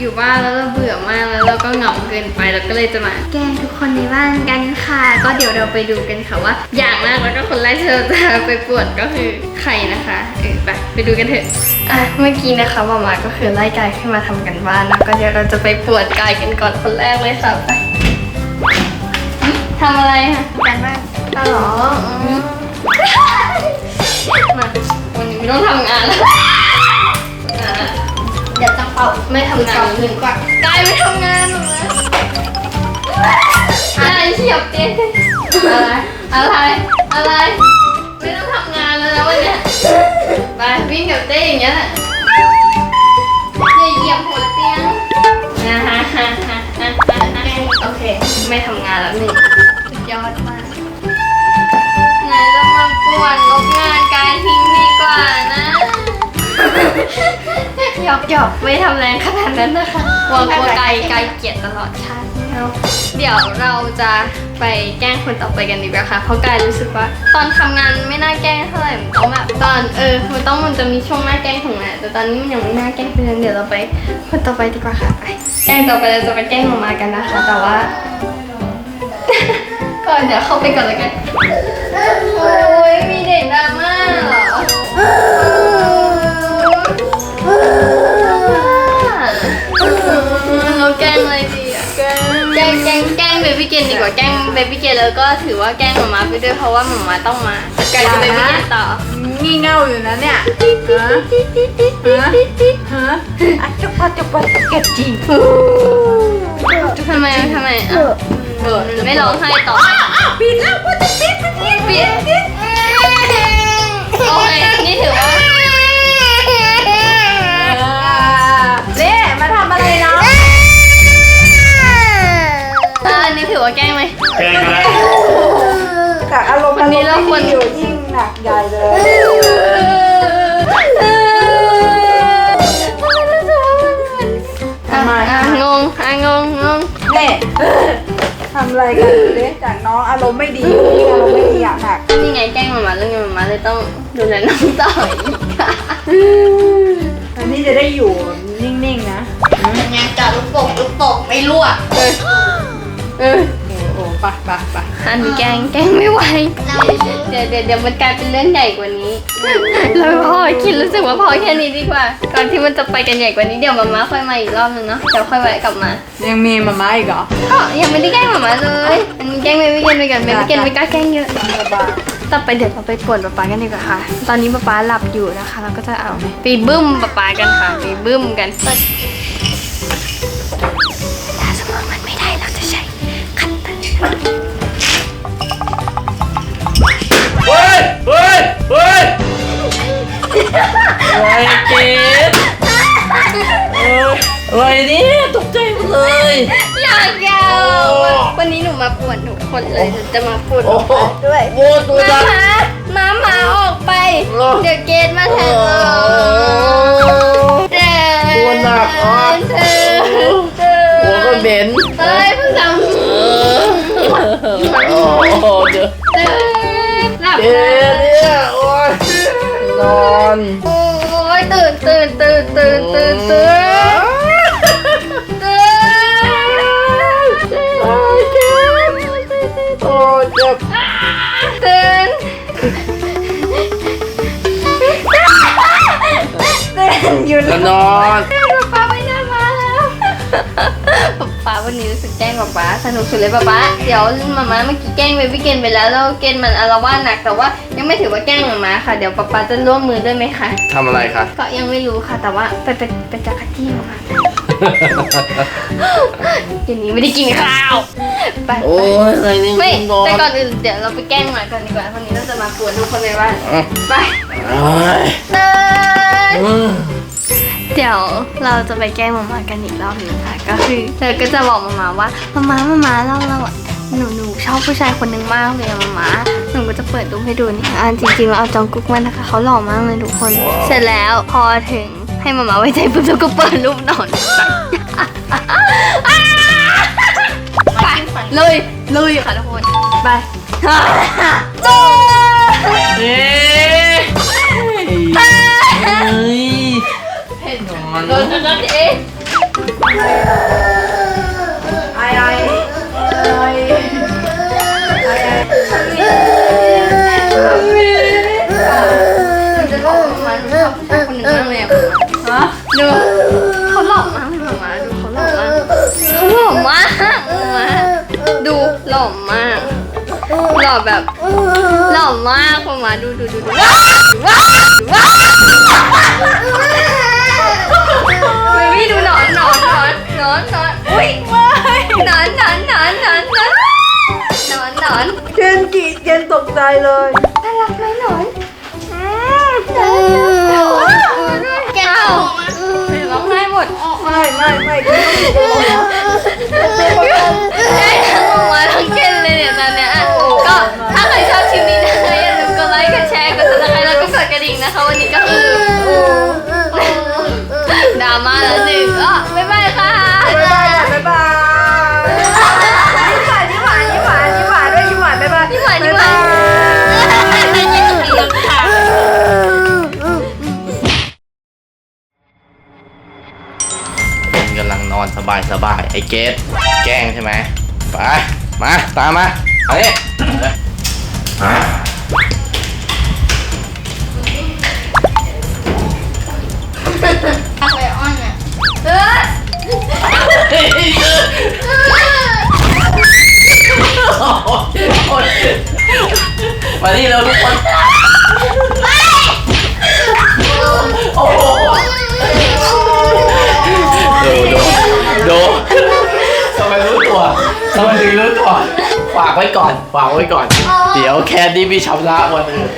อยู่บ้านแล้วเราเบื่อมากแล้วเราก็เหงาเกินไปเราก็เลยจะมาแกล้งทุกคนในบ้านกันค่ะ ก็เดี๋ยวเราไปดูกันค่ะว่า อย่างแรกแล้วก็คนแรกที่เราจะไปปวดก็คือไข่นะคะเออไปไปดูกันเถอะอะเมื่อกี้นะคะมามาก็คือไล่กายขึ้นมาทำกันบ้านแล้วก็เดี๋ยวเราจะไปปวดกายกันก่อนคนแรกเลยค่ะไปทำอะไรคะกันบ้านก็หรออืมมาวันนี้ไม่ต้องทำงานแล้วอะ เดี๋ยวจะเป่าไม่ทำงานหนึ่งก่อนกายไม่ทำงานหรอกนะอะไรเฉียบเต้อะไรอะไรอะไร ไม่ต้องทำงานแล้วนะวันเนี้ยไปวิ่งกับเต้อย่างเงี้ยแหละอย่าเหยียบหัวเตียงนะฮะฮะฮะฮะฮะโอเค ไม่ทำงานแล้วหนึ่งสุดยอดมากไหนเรามาป่วนลบงานกายทิ้งดีกว่านะ หยอกหยอกไม่ทำแรงขนาดนั้นนะคะกลัวกลัวไกลไกลเกลียดตลอดชาติไม่เอาเดี๋ยวเราจะไปแกล้งคนต่อไปกันดีกว่าค่ะ เพราะกายรู้สึกว่า ตอนทำงานไม่น่าแกล้งเท่าไหร่มันต้องแบบตอนเออมันต้องมันจะมีช่วงหน้าแกล้งของมันแต่ตอนนี้มันยังไม่น่าแกล้งเพราะฉะนั้นเดี๋ยวเราไปคนต่อไปดีกว่าค่ะไปแกล้งต่อไปเราจะไปแกล้งมามากันนะคะ แต่ว่า ก่อนเดี๋ยวเข้าไปก่อนเลยกันโอ้ยมีเด็กดราม่าเหรอ เราแกล้งอะไรดีอะแกล้งแกล้งแกล้งแกล้งเบบี้เกนดีกว่าแกล้งเบบี้เกนแล้วก็ถือว่าแกล้งหมามาไปด้วยเพราะว่าหมามาต้องมาจัดการกับเบบี้เกนต่องี่เง่าอยู่นะเนี่ยฮะฮะฮะอะจุกปะจุกปะจุกเก็บจีทำไมทำไมอะเออไม่ร้องไห้ต่อปิดแล้วว่าจะปิดปิดปิดปิดโอเคนี่ถือว่า แกล้งไหมแกงอะไรจากอารมณ์วันนี้เราควรอยู่ยิ่งหนักใหญ่เลยทำไมอะงงอะงงงงเน่ทำอะไรกันเน่จากน้องอารมณ์ไม่ดียิ่งอารมณ์ไม่ดีอะหนักนี่ไงแกล้งหมามาเรื่องไงหมามาเลยต้องดูแลน้องต่ออีกค่ะอันนี้จะได้อยู่นิ่งๆนะยังไงจับลูกโป่งลูกโป่งไม่รั่วเออโอ้โห ไปไปไปอันนี้แกล้งแกล้งไม่ไหวเดี๋ยวเดี๋ยวเดี๋ยวมันกลายเป็นเรื่องใหญ่กว่านี้เราพอคิดรู้สึกว่าพอแค่นี้ดีกว่า ก่อนที่มันจะไปกันใหญ่กว่านี้เดี๋ยวมาม่าค่อยมาอีกรอบนึงเนาะ เดี๋ยวค่อยแวะกลับมา ยังมีมาม่าอีกเหรอ ก็ยังไม่ได้แกล้งหมาม่าเลยอันนี้แกล้งไม่ไม่เกนไปก่อนไม่ไม่เกนไม่กล้าแกล้งเยอะสบายต่อไปเดี๋ยวเราไปป่วนป๊าป๊ากันดีกว่าค่ะ ตอนนี้ป๊าป๊าหลับอยู่นะคะ เราก็จะเอาไปบึ้มป๊าป๊ากันค่ะไปบึ้มกันถ้ เตอร์เฮ้ยเฮ้ยเฮ้ยอะไรเกดเอ้ยอะไรเนี่ยตกใจหมดเลยอยากยาววันวันนี้หนูมาปวนทุกคนเลยจะมาปวนโอ้โหด้วยโว้ตัวมาจัดหมาหมาออกไปเหรอเดี๋ยวเกตมาแทนเราเดินตัวหนักอะ เดินเดินหัวก็เหม็น เฮ้ยเพิ่งทำเออโอ้โหเดี๋ยวเดินหลับเกนะดเนี่ยโอ้ยนอนโอ้ยตื่นตื่นตื่นตื่นตื่นตื่นตื่นโอ้ยเกดโอ้ยเจ็บตื่นตื่นอยู่จะนอน วันนี้รู้สึกแกล้งป๊าป๊าสนุกสุดเลยป๊าป๊าเดี๋ยวมาม่าเมื่อกี้แกล้งเบบี้เกนไปแล้วแล้วเกนมันอารวาสหนักแต่ว่ายังไม่ถือว่าแกล้งมาม่าค่ะเดี๋ยวป๊าป๊าจะร่วมมือด้วยไหมคะทำอะไรคะก็ยังไม่รู้ค่ะ แต่ว่าไปไปไปจักรจี้มาเดี๋ยวนี้ไม่ได้กินข้าวไปโอ้ยอะไรนี่ไม่แต่ก่อนอื่นเดี๋ยวเราไปแกล้งหมาก่อนดีกว่าวันนี้เราจะมาปวดทุกคนในบ้านไปโอ้ย เดี๋ยวเราจะไปแกล้งมามากันอีกรอบหนึงค่ะ ก็คือเราก็จะบอกมามาว่ามามามามาเราเราอะหนูหนูชอบผู้ชายคนหนึงมากเลยอะมามาหนูก็จะเปิดรูปให้ดูนี่อ่าจริงๆเราเอาจองกุ๊กมานะคะเขาหล่อมากเลยทุกคน เสร็จแล้วพอถึงให้มามาไว้ใจปุ๊บเราก็เปิดรูปนอนไปเลยเลยค่ะทุกคนไปจ้าเอ๊ะเฮ้ เห็นนอนโดนโดนเอ๊ะไอไอไอไอมันจะบอกว่ามันชอบผู้ชายคนหนึ่งมากเลยอะฮะดูเขาหล่อมากเลยหมาดูเขาหล่อมากเขาหล่อมากมาดูหล่อมากหล่อแบบหล่อมากคุณหมาดูดูดูดูว้าวว้าวว้าวเบบี้ ดูหนอนหนอนหนอนหนอนหนอนอุ้ยหนอนหนอนหนอนหนอนหนอนหนอนหนอนเจนจิเจนตกใจเลยน่ารักไหมหนอนแก้วร้องไห้หมด ไม่ไม่ไม่ได้ทั้งออกมาทั้ง บายสบายๆไอ้เกดแกล้งใช่ไหมไปมาตามมาเอาดิมาไปอ้อนอะเออเฮ้ยโอ๊ยมาที่เราทุกคน ว้ก่อนฝากไว้ก่อน เดี๋ยวแค่นี้มีชำระวันอื่น